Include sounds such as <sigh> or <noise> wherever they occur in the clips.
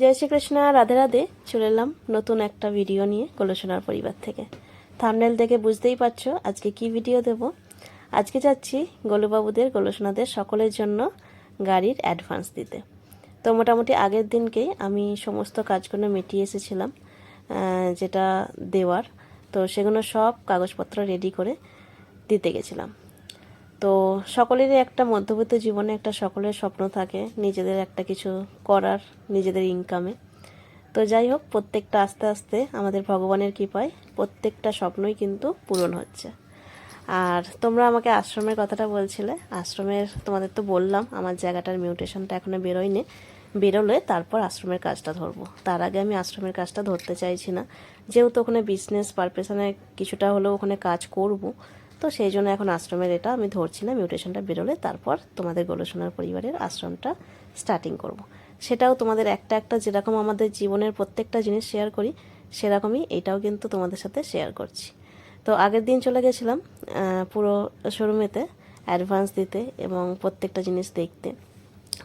জয় শ্রীকৃষ্ণ রাধে রাধে। চলে এলাম নতুন একটা ভিডিও নিয়ে গোলসোনার পরিবার থেকে। থামনেল দেখে বুঝতেই পারছ আজকে কি ভিডিও দেব। আজকে যাচ্ছি গোলুবাবুদের, গোলসোনাদের সকলের জন্য গাড়ির অ্যাডভান্স দিতে। তো মোটামুটি আগের দিনকেই আমি সমস্ত কাজগুলো মিটিয়ে এসেছিলাম যেটা দেওয়ার। তো সেগুলো সব কাগজপত্র রেডি করে দিতে গেছিলাম। তো সকলেরই একটা মধ্যবিত্ত জীবনে একটা সকলের স্বপ্ন থাকে, নিজেদের একটা কিছু করার, নিজেদের ইনকামে তো যাই হোক, প্রত্যেকটা আস্তে আস্তে আমাদের ভগবানের কৃপায় প্রত্যেকটা স্বপ্নই কিন্তু পূরণ হচ্ছে। আর তোমরা আমাকে আশ্রমের কথাটা বলছিলে, আশ্রমের তোমাদের তো বললাম, আমার জায়গাটার মিউটেশনটা এখনও বেরোয়নি। বেরোলে তারপর আশ্রমের কাজটা ধরবো। তার আগে আমি আশ্রমের কাজটা ধরতে চাইছি না। যেহেতু ওখানে বিজনেস পারপাসনে কিছুটা হলেও ওখানে কাজ করব তো সেই জন্য এখন আশ্রমের এটা আমি ধরছি না মিউটেশনটা বেরোলে তারপর তোমাদের গোলসোনার পরিবারের আশ্রমটা স্টার্টিং করব। সেটাও তোমাদের একটা একটা যেরকম আমাদের জীবনের প্রত্যেকটা জিনিস শেয়ার করি, সেরকমই এটাও কিন্তু তোমাদের সাথে শেয়ার করছি। তো আগের দিন চলে গেছিলাম পুরো শোরুমেতে অ্যাডভান্স দিতে এবং প্রত্যেকটা জিনিস দেখতে।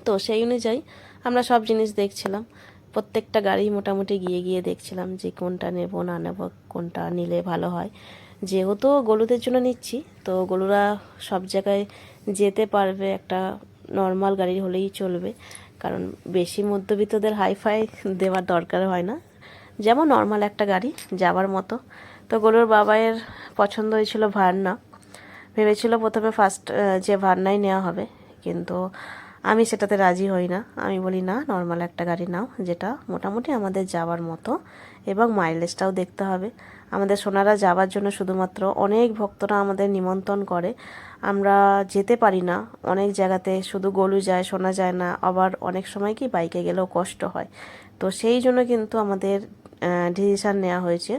তো সেই অনুযায়ী আমরা সব জিনিস দেখছিলাম, প্রত্যেকটা গাড়ি মোটামুটি গিয়ে গিয়ে দেখছিলাম যে কোনটা নেব, না নেব, কোনটা নিলে ভালো হয়। যেহেতু গরুদের জন্য নিচ্ছি, তো গরুরা সব জায়গায় যেতে পারবে, একটা নর্মাল গাড়ি হলেই চলবে। কারণ বেশি মধ্যবিত্তদের হাইফাই দেওয়ার দরকার হয় না। যেমন নর্মাল একটা গাড়ি যাবার মতো। তো গরুর বাবায়ের পছন্দ হয়েছিল ভার্না। ভেবেছিল প্রথমে ফার্স্ট যে ভার্নাই নেওয়া হবে। কিন্তু আমি সেটাতে রাজি হই না। আমি বলি, না নর্মাল একটা গাড়ি নাও, যেটা মোটামুটি আমাদের যাওয়ার মতো এবং মাইলেজটাও দেখতে হবে। আমাদের সোনারা যাওয়ার জন্য শুধুমাত্র অনেক ভক্তরা আমাদের নিমন্ত্রণ করে। আমরা যেতে পারি না। অনেক জায়গাতে শুধু গলু যায় শোনা যায় না। আবার অনেক সময় কি বাইকে গেলেও কষ্ট হয়। তো সেই জন্য কিন্তু আমাদের ডিসিশান নেওয়া হয়েছে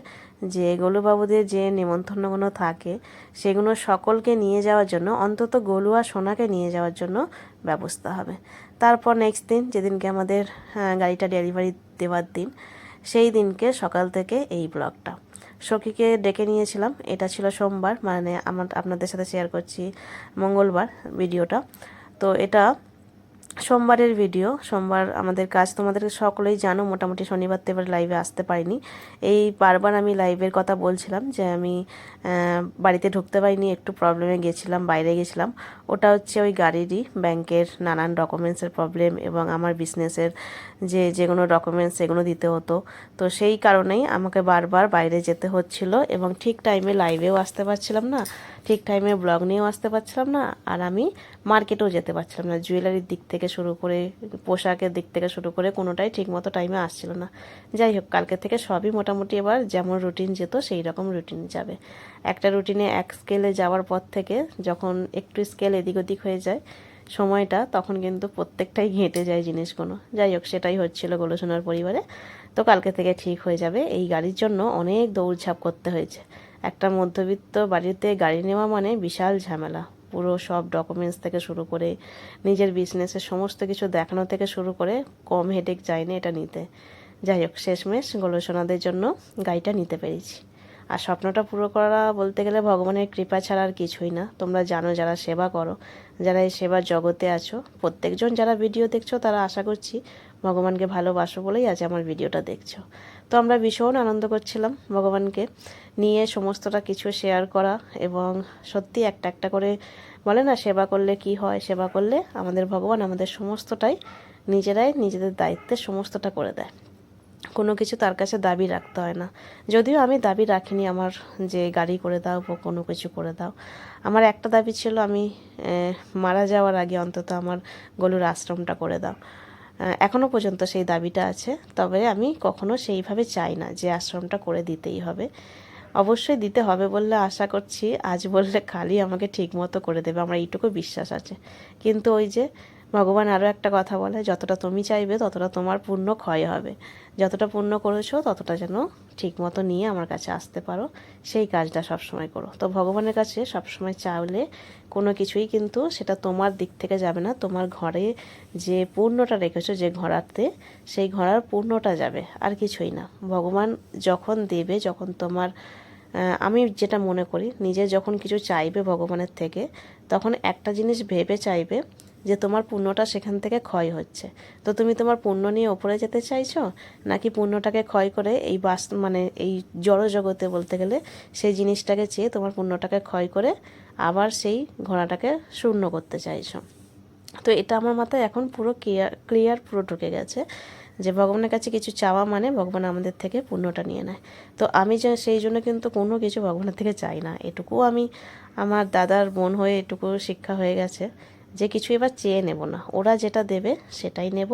যে গোলুবাবুদের যে নিমন্ত্রণগুলো থাকে, সেগুলো সকলকে নিয়ে যাওয়ার জন্য, অন্তত গোলু আর সোনাকে নিয়ে যাওয়ার জন্য ব্যবস্থা হবে। তারপর নেক্সট দিন, যেদিনকে আমাদের গাড়িটা ডেলিভারি দেওয়ার দিন, সেই দিনকে সকাল থেকে এই ব্লগটা সখীকে ডেকে নিয়েছিলাম, এটা ছিল সোমবার মানে আমার, আপনাদের সাথে শেয়ার করছি মঙ্গলবার ভিডিওটা তো এটা সোমবারের ভিডিও সোমবার আমাদের কাজ, তোমাদের সকলেই জানো, মোটামুটি শনিবার তো লাইভে আসতে পারিনি। এই বারবার আমি লাইভের কথা বলছিলাম যে আমি বাড়িতে ঢুকতে পারিনি, একটু প্রবলেমে গেছিলাম, বাইরে গেছিলাম। ওটা হচ্ছে ওই গাড়িরই ব্যাংকের নানান ডকুমেন্টসের প্রবলেম এবং আমার বিজনেসের যে যে কোনো ডকুমেন্টস সেগুলো দিতে হতো। তো সেই কারণেই আমাকে বারবার বাইরে যেতে হচ্ছিল এবং ঠিক টাইমে লাইভেও আসতে পারছিলাম না, ঠিক টাইমে ব্লগ নিয়েও আসতে পারছিলাম না, আর আমি মার্কেটেও যেতে পারছিলাম না। জুয়েলারির দিক থেকে শুরু করে, পোশাকের দিক থেকে শুরু করে কোনোটাই ঠিকমতো টাইমে আসছিল না। যাই হোক কালকে থেকে সবই মোটামুটি এবার যেমন রুটিন যেত, সেই রকম রুটিন যাবে। একটা রুটিনে এক স্কেলে যাওয়ার পর থেকে যখন একটু স্কেল এদিক ওদিক হয়ে যায়, সময়টা তখন কিন্তু প্রত্যেকটাই ঘেঁটে যায় জিনিসগুলো। যাই হোক, সেটাই হচ্ছিল গোলসোনার পরিবারে। তো কালকে থেকে ঠিক হয়ে যাবে। এই গাড়ির জন্য অনেক দৌড়ঝাঁপ করতে হয়েছে। একটা মধ্যবিত্ত বাড়িতে গাড়ি নেওয়া মানে বিশাল ঝামেলা। পুরো সব ডকুমেন্টস থেকে শুরু করে নিজের বিজনেসের সমস্ত কিছু দেখানো থেকে শুরু করে কম হেডেক যায়নি এটা নিতে। যাই হোক, শেষমেশ গোলসোনাদের জন্য গাড়িটা নিতে পেরেছি। আর স্বপ্নটা পুরো করা বলতে গেলে ভগবানের কৃপা ছাড়া আর কিছুই না। তোমরা জানো যারা সেবা করো, যারা এই সেবার জগতে আছো, প্রত্যেকজন যারা ভিডিও দেখছ তারা আশা করছি ভগবানকে ভালোবাসো বলেই আজ আমার ভিডিওটা দেখছ। তো আমরা ভীষণ আনন্দ করছিলাম ভগবানকে নিয়ে সমস্তটা কিছু শেয়ার করা এবং সত্যি একটা একটা করে বলে না, সেবা করলে কি হয়? সেবা করলে আমাদের ভগবান আমাদের সমস্তটাই নিজেরাই নিজেদের দায়িত্বে সমস্তটা করে দেয়। কোনো কিছু তার কাছে দাবি রাখতে হয় না। যদিও আমি দাবি রাখিনি আমার যে গাড়ি করে দাও বা কোনো কিছু করে দাও। আমার একটা দাবি ছিল আমি মারা যাওয়ার আগে অন্তত আমার গলুর আশ্রমটা করে দাও। আহ, এখনও পর্যন্ত সেই দাবিটা আছে। তবে আমি কখনো সেইভাবে চাই না যে আশ্রমটা করে দিতেই হবে। অবশ্যই দিতে হবে বললে আশা করছি আজ বললে খালি আমাকে ঠিক মতো করে দেবে আমার এইটুকু বিশ্বাস আছে। কিন্তু ওই যে ভগবান আরও একটা কথা বলে, যতটা তুমি চাইবে ততটা তোমার পূর্ণ ক্ষয় হবে। যতটা পূর্ণ করেছ ততটা যেন ঠিক মতো নিয়ে আমার কাছে আসতে পারো। সেই কাজটা সবসময় করো। তো ভগবানের কাছে সবসময় চাইলে কোনো কিছুই কিন্তু সেটা তোমার দিক থেকে যাবে না। তোমার ঘরে যে পূর্ণটা রেখেছো, যে ঘোড়াতে সেই ঘোড়ার পূর্ণটা যাবে। আর কিছুই না। ভগবান যখন দেবে, যখন তোমার আমি যেটা মনে করি, নিজে যখন কিছু চাইবে ভগবানের থেকে, তখন একটা জিনিস ভেবে চাইবে যে তোমার পুণ্যটা সেখান থেকে ক্ষয় হচ্ছে। তো তুমি তোমার পুণ্য নিয়ে ওপরে যেতে চাইছো? নাকি পুণ্যটাকে ক্ষয় করে এই বাস মানে এই জড় জগতে বলতে গেলে সেই জিনিসটাকে চেয়ে তোমার পুণ্যটাকে ক্ষয় করে আবার সেই ঘোড়াটাকে শূন্য করতে চাইছো? তো এটা আমার মাথায় এখন পুরো ক্লিয়ার ক্লিয়ার পুরো ঢুকে গেছে যে ভগবানের কাছে কিছু চাওয়া মানে ভগবান আমাদের থেকে পুণ্যটা নিয়ে নেয়। তো আমি যে সেই জন্য কিন্তু কোনো কিছু ভগবানের থেকে চাই না। এটুকু আমি, আমার দাদার বোন হয়ে এটুকু শিক্ষা হয়ে গেছে। যে কিছু এবার চেয়ে নেব না। ওরা যেটা দেবে সেটাই নেব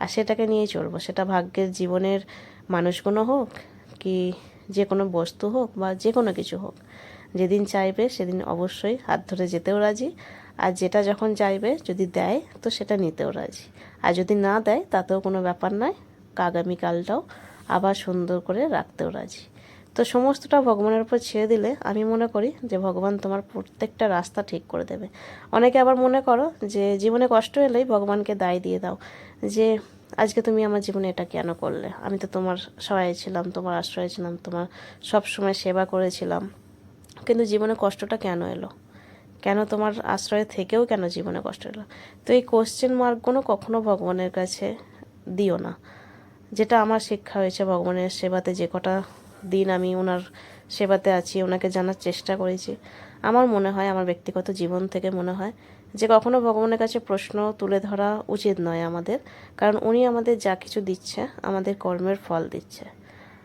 আর সেটাকে নিয়ে চলবো। সেটা ভাগ্যের জীবনের মানুষগুলো হোক কি যে কোনো বস্তু হোক বা যে কোনো কিছু হোক। যেদিন চাইবে সেদিন অবশ্যই হাত ধরে যেতেও রাজি আর যেটা যখন চাইবে যদি দেয় তো সেটা নিতেও রাজি। আর যদি না দেয় তাতেও কোনো ব্যাপার নয়। আগামীকালটাও আবার সুন্দর করে রাখতেও রাজি। তো সমস্তটা ভগবানের উপর ছেড়ে দিলে আমি মনে করি যে ভগবান তোমার প্রত্যেকটা রাস্তা ঠিক করে দেবে। অনেকে আবার মনে করো যে জীবনে কষ্ট এলেই ভগবানকে দায় দিয়ে দাও যে, আজকে তুমি আমার জীবনে এটা কেন করলে? আমি তো তোমার সহায় ছিলাম, তোমার আশ্রয় ছিলাম, তোমার সব সময় সেবা করেছিলাম। কিন্তু জীবনে কষ্টটা কেন এলো? কেন তোমার আশ্রয় থেকেও কেন জীবনে কষ্ট এলো? তো এই কোশ্চেন মার্কগুলো কখনো ভগবানের কাছে দিও না। যেটা আমার শিক্ষা হয়েছে, ভগবানের সেবাতে যে কটা দিন আমি ওনার সেবাতে আছি ওনাকে জানার চেষ্টা করেছি। আমার মনে হয়, আমার ব্যক্তিগত জীবন থেকে মনে হয় যে কখনো ভগবানের কাছে প্রশ্ন তুলে ধরা উচিত নয় আমাদের, কারণ উনি আমাদের যা কিছু দিচ্ছে, আমাদের কর্মের ফল দিচ্ছে।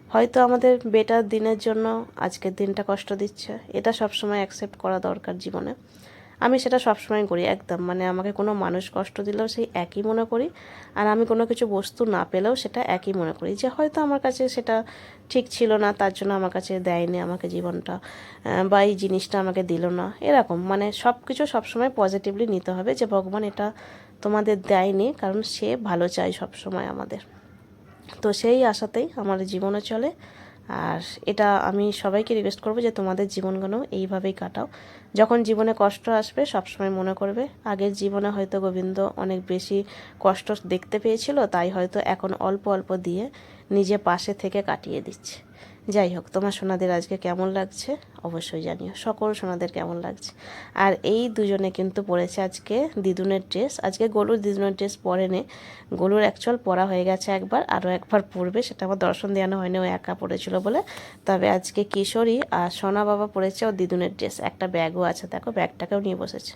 হয়তো আমাদের বেটার দিনের জন্য আজকের দিনটা কষ্ট দিচ্ছে, এটা সবসময় অ্যাকসেপ্ট করা দরকার জীবনে। আমি সেটা সবসময় করি, একদম। মানে আমাকে কোনো মানুষ কষ্ট দিলেও সেই একই মনে করি আর আমি কোনো কিছু বস্তু না পেলেও সেটা একই মনে করি যে হয়তো আমার কাছে সেটা ঠিক ছিল না, তার জন্য আমার কাছে দেয়নি আমাকে জীবনটা বা এই জিনিসটা আমাকে দিল না। এরকম মানে সব কিছু সবসময় পজিটিভলি নিতে হবে যে ভগবান এটা তোমাদের দেয়নি, কারণ সে ভালো চায় সবসময় আমাদের। তো সেই আশাতেই আমার জীবনও চলে। আর এটা আমি সবাইকে রিকোয়েস্ট করব যে তোমাদের জীবনগুলো এইভাবেই কাটাও। যখন জীবনে কষ্ট আসবে, সবসময় মনে করবে, আগের জীবনে হয়তো গোবিন্দ অনেক বেশি কষ্ট দেখতে পেয়েছিল, তাই হয়তো এখন অল্প অল্প দিয়ে নিজে পাশে থেকে কাটিয়ে দিচ্ছে। যাই হোক, তোমার সোনাদের আজকে কেমন লাগছে অবশ্যই জানিও। সকল সোনাদের কেমন লাগছে? আর এই দুজনে কিন্তু পরেছে আজকে দিদুনের ড্রেস আজকে গলুর দিদুনের ড্রেস পরে নে গলুর অ্যাকচুয়াল পরা হয়ে গেছে একবার, আরও একবার পরবে। সেটা আমার দর্শন দেওয়ানো হয়নি, ও একা পড়েছিল বলে। তবে আজকে কিশোরী আর সোনা বাবা পরেছে ও দিদুনের ড্রেস একটা ব্যাগও আছে, দেখো, ব্যাগটাকেও নিয়ে বসেছে।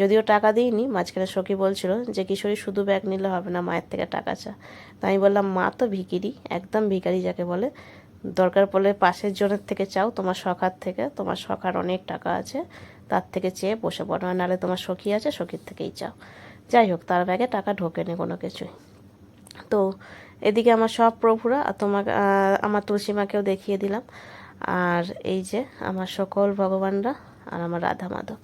যদিও টাকা দিইনি, মাঝখানে সখী বলছিল যে, কিশোরী, শুধু ব্যাগ নিলে হবে না, মায়ের থেকে টাকা চা। তো আমি বললাম, মা তো ভিকিরি, একদম ভিখারি যাকে বলে। দরকার পড়লে পাশের জনের থেকে চাও, তোমার শখার থেকে। তোমার শখার অনেক টাকা আছে, তার থেকে চেয়ে বসে পড়ো। নাহলে তোমার সখী আছে, সখীর থেকেই চাও। যাই হোক, তার ব্যাগে টাকা ঢোকেনি কোনো কিছুই। তো এদিকে আমার সব প্রভুরা আর তোমাকে আমার তুলসী মাকেও দেখিয়ে দিলাম। আর এই যে আমার সকল ভগবানরা আর আমার রাধা মাধব।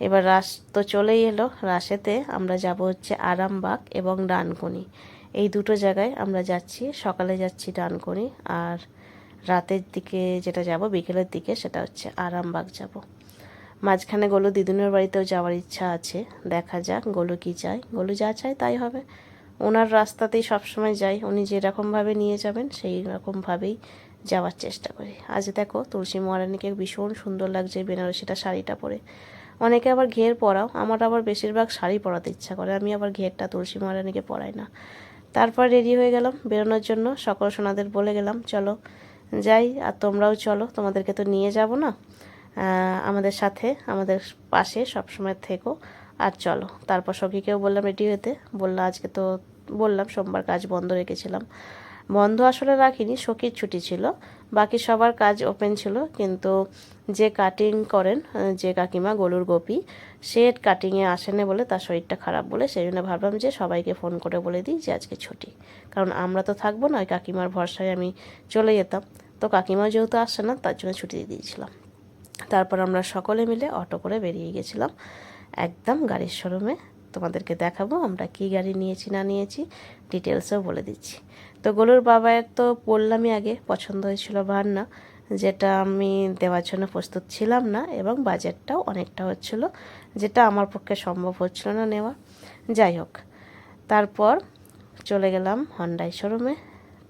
এবার রাস তো চলেই এলো। রাসেতে আমরা যাব হচ্ছে আরামবাগ এবং ডানকুনি। এই দুটো জায়গায় আমরা যাচ্ছি। সকালে যাচ্ছি ডানকুনি আর রাতের দিকে যেটা যাব, বিকেলের দিকে সেটা হচ্ছে আরামবাগ যাব। মাঝখানে গোলু দিদুনের বাড়িতেও যাওয়ার ইচ্ছা আছে। দেখা যাক গোলু কি চায়। গোলু যা চায় তাই হবে। ওনার রাস্তাতেই সবসময় যাই। উনি যেরকমভাবে নিয়ে যাবেন সেই রকমভাবেই যাওয়ার চেষ্টা করি। আজ দেখো তুলসী মহারানীকে ভীষণ সুন্দর লাগছে বেনারসিটা শাড়িটা পরে। অনেকে আবার ঘের পরাও আমার আবার বেশিরভাগ শাড়ি পরাতে ইচ্ছা করে, আমি আবার ঘেরটা তুলসী মহারানীকে পরাই না। তারপর রেডি হয়ে গেলাম, বেরোনোর জন্য সকল সোনাদের বলে গেলাম, চলো যাই আর তোমরাও চলো, তোমাদেরকে তো নিয়ে যাব না। আমাদের সাথে, আমাদের পাশে সবসময় থেকো আর চলো। তারপর সখীকেও বললাম রেডি হতে বললাম আজকে তো, বললাম সোমবার কাজ বন্ধ রেখেছিলাম। বন্ধ আসলে রাখিনি সখীর ছুটি ছিল। বাকি সবার কাজ ওপেন ছিল, কিন্তু যে কাটিং করেন, যে কাকিমা গলুর গোপী, সে কাটিংয়ে আসেনি বলে তার শরীরটা খারাপ বলে সেই জন্য ভাবলাম যে সবাইকে ফোন করে বলে দিই যে আজকে ছুটি। কারণ আমরা তো থাকব না, ওই কাকিমার ভরসায় আমি চলে যেতাম। তো কাকিমা যেহেতু আসছে না, তার জন্য ছুটি দিয়ে দিয়েছিলাম। তারপর আমরা সকলে মিলে অটো করে বেরিয়ে গেছিলাম, একদম গাড়ির শোরুমে তোমাদেরকে দেখাবো, আমরা কি গাড়ি নিয়েছি, না নিয়েছি ডিটেলসও বলে দিচ্ছি। তো গলুর বাবায়ের তো বললামই আগে, পছন্দ হয়েছিল ভান্না, যেটা আমি দেওয়ার জন্য প্রস্তুত ছিলাম না, এবং বাজেটটাও অনেকটা হচ্ছিল, যেটা আমার পক্ষে সম্ভব হচ্ছিল না নেওয়া। যাই হোক, তারপর চলে গেলাম হন্ডাই শোরুমে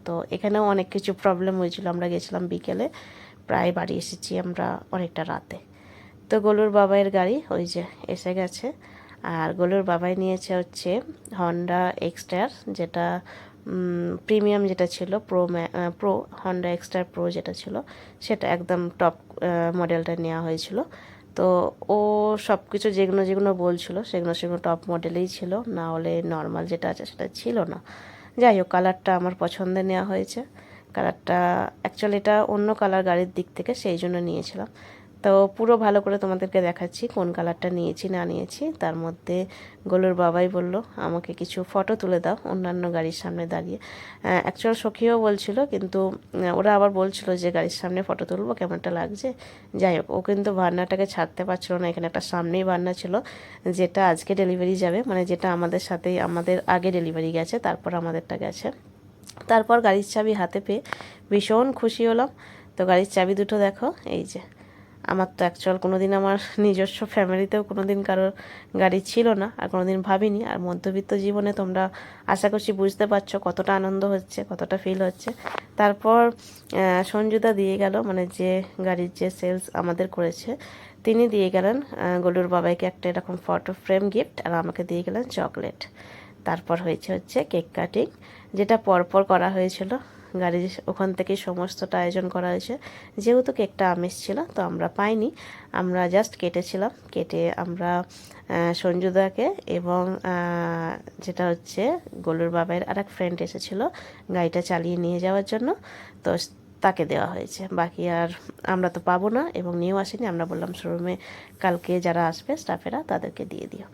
তো এখানেও অনেক কিছু প্রবলেম হয়েছিল, আমরা গেছিলাম বিকেলে, প্রায় বাড়ি এসেছি আমরা অনেকটা রাতে। তো গলুর বাবাইয়ের গাড়ি ওই যে এসে গেছে। আর গোলুর বাবাই নিয়েছে হচ্ছে হন্ডা এক্সটার যেটা প্রিমিয়াম যেটা ছিল pro pro Honda Exter pro যেটা ছিল, সেটা একদম টপ মডেলটা নেওয়া হয়েছিল। তো ও সব কিছু যেগুলো যেগুলো বলছিল সেগুলো সেগুলো টপ মডেলেই ছিল, না হলে নর্মাল যেটা আছে সেটা ছিল না। যাই হোক কালারটা আমার পছন্দে নেওয়া হয়েছে। কালারটা অ্যাকচুয়ালি এটা অন্য কালার গাড়ির দিক থেকে, সেই জন্য নিয়েছিলাম। তো পুরো ভালো করে তোমাদেরকে দেখাচ্ছি কোন কালারটা নিয়েছি, না নিয়েছি। তার মধ্যে গোলুর বাবাই বলল, আমাকে কিছু ফটো তুলে দাও অন্যান্য গাড়ির সামনে দাঁড়িয়ে। অ্যাকচুয়াল সখীও বলছিল, কিন্তু ওরা আবার বলছিল যে গাড়ির সামনে ফটো তুলবো, কেমনটা লাগছে? যাই হোক, ও কিন্তু ভান্নাটাকে ছাড়তে পারছিল না। এখানে একটা সামনেই ভান্না ছিল, যেটা আজকে ডেলিভারি যাবে। মানে যেটা আমাদের সাথেই, আমাদের আগে ডেলিভারি গেছে, তারপর আমাদেরটা গেছে। তারপর গাড়ির চাবি হাতে পেয়ে ভীষণ খুশি হলাম। তো গাড়ির চাবি দুটো দেখো, এই যে। আমার তো অ্যাকচুয়াল কোনো দিন আমার নিজস্ব ফ্যামিলিতেও কোনো দিন কারোর গাড়ি ছিল না, আর কোনো দিন ভাবিনি। আর মধ্যবিত্ত জীবনে তোমরা আশা করছি বুঝতে পারছ কতটা আনন্দ হচ্ছে, কতটা ফিল হচ্ছে। তারপর সঞ্জুদা দিয়ে গেল মানে যে গাড়ির যে সেলস আমাদের করেছে, তিনি দিয়ে গেলেন গলুর বাবাইকে একটা এরকম ফটো ফ্রেম গিফট আর আমাকে দিয়ে গেলেন চকলেট তারপর হয়েছে হচ্ছে কেক কাটিং যেটা পরপর করা হয়েছিল। গাড়ির ওখান থেকেই সমস্তটা আয়োজন করা হয়েছে। যেহেতু কেকটা আমেজ ছিল, তো আমরা পাইনি। আমরা জাস্ট কেটেছিলাম। কেটে আমরা সঞ্জুদাকে এবং যেটা হচ্ছে গোলুর বাবাইয়ের আর এক ফ্রেন্ড এসেছিল গাড়িটা চালিয়ে নিয়ে যাওয়ার জন্য। তো তাকে দেওয়া হয়েছে। বাকি আর আমরা তো পাবো না এবং নিয়েও আসেনি। আমরা বললাম, শোরুমে কালকে যারা আসবে স্টাফেরা তাদেরকে দিয়ে দিও।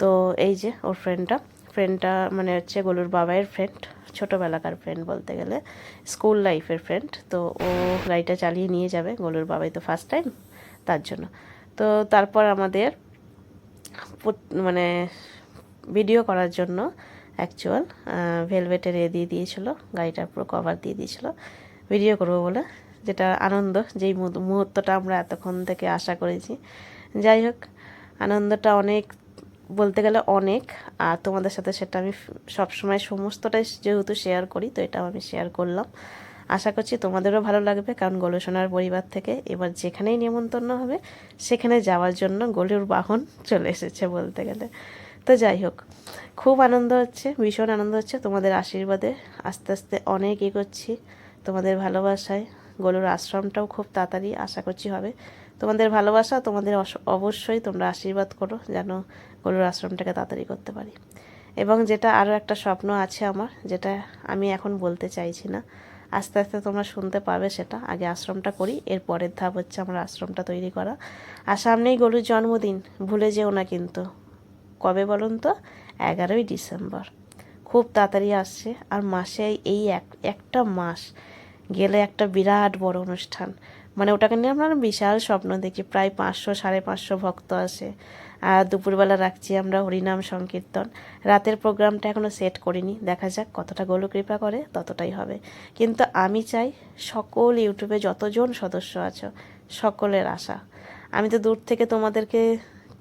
তো এই যে ওর ফ্রেন্ডটা ফ্রেন্ডটা মানে হচ্ছে গোলুর বাবাইয়ের ফ্রেন্ড ছোটোবেলাকার ফ্রেন্ড বলতে গেলে স্কুল লাইফের ফ্রেন্ড তো ও গাড়িটা চালিয়ে নিয়ে যাবে গোলুর বাবাই তো ফার্স্ট টাইম তার জন্য। তো তারপর আমাদের মানে ভিডিও করার জন্য অ্যাকচুয়াল ভেলভেটের এ দিয়ে দিয়েছিল গাড়িটার পুরো কভার দিয়ে দিয়েছিল। ভিডিও করব বলে, যেটা আনন্দ, যেই মুহূর্তটা আমরা এতক্ষণ থেকে আশা করেছি। যাই হোক, আনন্দটা অনেক বলতে গেলে অনেক, আর তোমাদের সাথে সেটা আমি সবসময় সমস্তটাই যেহেতু শেয়ার করি, তো এটাও আমি শেয়ার করলাম। আশা করছি তোমাদেরও ভালো লাগবে, কারণ গোলসোনার পরিবার থেকে এবার যেখানেই নিমন্ত্রণ হবে, সেখানে যাওয়ার জন্য গলুর বাহন <laughs> চলে এসেছে বলতে গেলে। তো যাই হোক, খুব আনন্দ হচ্ছে, ভীষণ আনন্দ হচ্ছে। তোমাদের আশীর্বাদে আস্তে আস্তে অনেক এগোচ্ছি, তোমাদের ভালোবাসায়। গলুর আশ্রমটাও খুব তাড়াতাড়ি আশা করছি হবে। তোমাদের ভালোবাসা তোমাদের অবশ্যই তোমরা আশীর্বাদ করো, যেন গরুর আশ্রমটাকে তাড়াতাড়ি করতে পারি। এবং যেটা আরও একটা স্বপ্ন আছে আমার, যেটা আমি এখন বলতে চাইছি না, আস্তে আস্তে তোমরা শুনতে পাবে সেটা। আগে আশ্রমটা করি, এর পরের ধাপ হচ্ছে আমার আশ্রমটা তৈরি করা। আর সামনেই গরুর জন্মদিন, ভুলে যেও না কিন্তু। কবে বলুন তো? এগারোই ডিসেম্বর। খুব তাড়াতাড়ি আসছে। আর মাসে এই এক, একটা মাস গেলে একটা বিরাট বড় অনুষ্ঠান। মানে ওটাকে নিয়ে আমরা বিশাল স্বপ্ন দেখি। প্রায় পাঁচশো, সাড়ে পাঁচশো ভক্ত আসে। আর দুপুরবেলা রাখছি আমরা হরিনাম সংকীর্তন। রাতের প্রোগ্রামটা এখনও সেট করিনি। দেখা যাক কতটা গোলু কৃপা করে, ততটাই হবে। কিন্তু আমি চাই সকল ইউটিউবে যতজন সদস্য আছো, সকলের আশা। আমি তো দূর থেকে তোমাদেরকে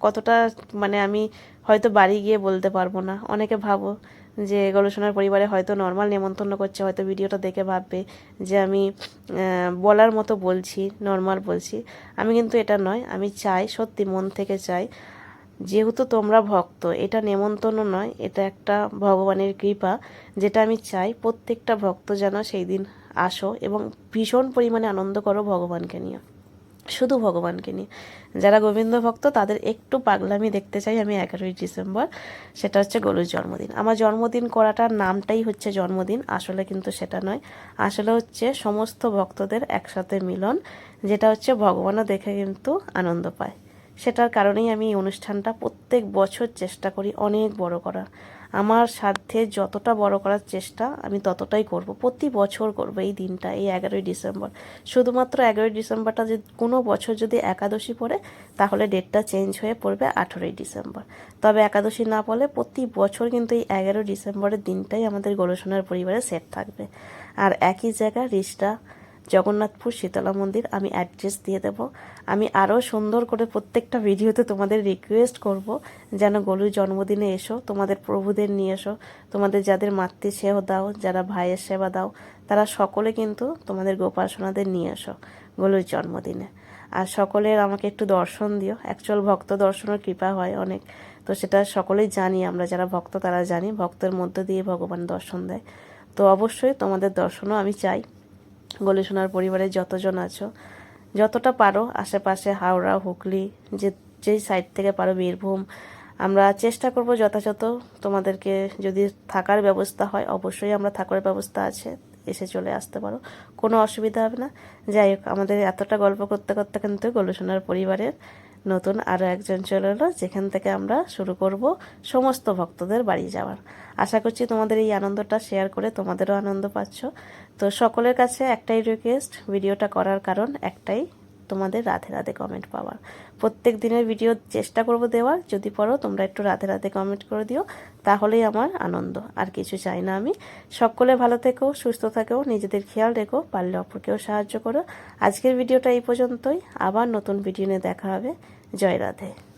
কতটা মানে আমি হয়তো বাড়ি গিয়ে বলতে পারব না। অনেকে ভাবো যে গবেষণার পরিবারে হয়তো নর্মাল নেমন্তন্ন করছে, হয়তো ভিডিওটা দেখে ভাববে যে আমি বলার মতো বলছি নর্মাল বলছি। আমি কিন্তু এটা নয়, আমি চাই, সত্যি মন থেকে চাই যেহেতু তোমরা ভক্ত, এটা নেমন্তন্ন নয়, এটা একটা ভগবানের কৃপা, যেটা আমি চাই প্রত্যেকটা ভক্ত যেন সেই দিন আসো এবং ভীষণ পরিমাণে আনন্দ করো ভগবানকে নিয়ে, শুধু ভগবানকে নিয়ে। যারা গোবিন্দ ভক্ত, তাদের একটু পাগলামি দেখতে চাই আমি এগারোই ডিসেম্বর, সেটা হচ্ছে গরুর জন্মদিন। আমার জন্মদিন করাটার নামটাই হচ্ছে জন্মদিন, আসলে কিন্তু সেটা নয়। আসলে হচ্ছে সমস্ত ভক্তদের একসাথে মিলন, যেটা হচ্ছে ভগবানও দেখে কিন্তু আনন্দ পায়। সেটার কারণেই আমি এই অনুষ্ঠানটা প্রত্যেক বছর চেষ্টা করি অনেক বড় করা। আমার সাধ্যে যতটা বড় করার চেষ্টা আমি ততটাই করব। প্রতি বছর করব এই দিনটা, এই এগারোই ডিসেম্বর। শুধুমাত্র এগারোই ডিসেম্বরটা যে কোনো বছর যদি একাদশী পড়ে, তাহলে ডেটটা চেঞ্জ হয়ে পড়বে আঠেরোই ডিসেম্বর। তবে একাদশী না পড়লে প্রতি বছর কিন্তু এই এগারোই ডিসেম্বরের দিনটাই আমাদের গোলসোনার পরিবারে সেট থাকবে। আর একই জায়গা রিস্টা জগন্নাথপুর শীতলা মন্দির, আমি অ্যাড্রেস দিয়ে দেব। আমি আরও সুন্দর করে প্রত্যেকটা ভিডিওতে তোমাদের রিকোয়েস্ট করব, যেন গলুর জন্মদিনে এসো, তোমাদের প্রভুদের নিয়ে এসো, তোমাদের যাদের মাতৃ সেবা দাও, যারা ভাইয়ের সেবা দাও, তারা সকলে কিন্তু তোমাদের গোপাসনাদের নিয়ে এসো গলুর জন্মদিনে। আর সকলের আমাকে একটু দর্শন দিও। অ্যাকচুয়াল ভক্ত দর্শনের কৃপা হয় অনেক। তো সেটা সকলেই জানি, আমরা যারা ভক্ত তারা জানি। ভক্তের মধ্য দিয়ে ভগবান দর্শন দেয়। তো অবশ্যই তোমাদের দর্শনও আমি চাই। গলি সোনার পরিবারে যতজন আছো, যতটা পারো আশেপাশে হাওড়া, হুগলি, যে যেই সাইড থেকে পারো বীরভূম, আমরা চেষ্টা করব যথাযথ তোমাদেরকে যদি থাকার ব্যবস্থা হয়, অবশ্যই আমরা থাকার ব্যবস্থা আছে, এসে চলে আসতে পারো, কোনো অসুবিধা হবে না। যাই হোক, আমাদের এতটা গল্প করতে করতে কিন্তু গলুসোনার পরিবারের নতুন আরও একজন চলে এলো, যেখান থেকে আমরা শুরু করব সমস্ত ভক্তদের বাড়ি যাওয়ার। আশা করছি তোমাদের এই আনন্দটা শেয়ার করে তোমাদেরও আনন্দ পাচ্ছ। তো সকলের কাছে একটাই রিকোয়েস্ট ভিডিওটা করার কারণ একটাই তোমাদের রাধে রাধে কমেন্ট পাওয়ার। প্রত্যেক দিনের ভিডিও চেষ্টা করব দেওয়ার। যদি পারো, তোমরা একটু রাধে রাধে কমেন্ট করে দিও। তাহলেই আমার আনন্দ। আর কিছু চাই না আমি। সকলে ভালো থেকো, সুস্থ থাকো, নিজেদের খেয়াল রেখো, পারলে অপরকেও সাহায্য করো। আজকের ভিডিওটা এই পর্যন্তই। আবার নতুন ভিডিও নিয়ে দেখা হবে। জয় রাধে।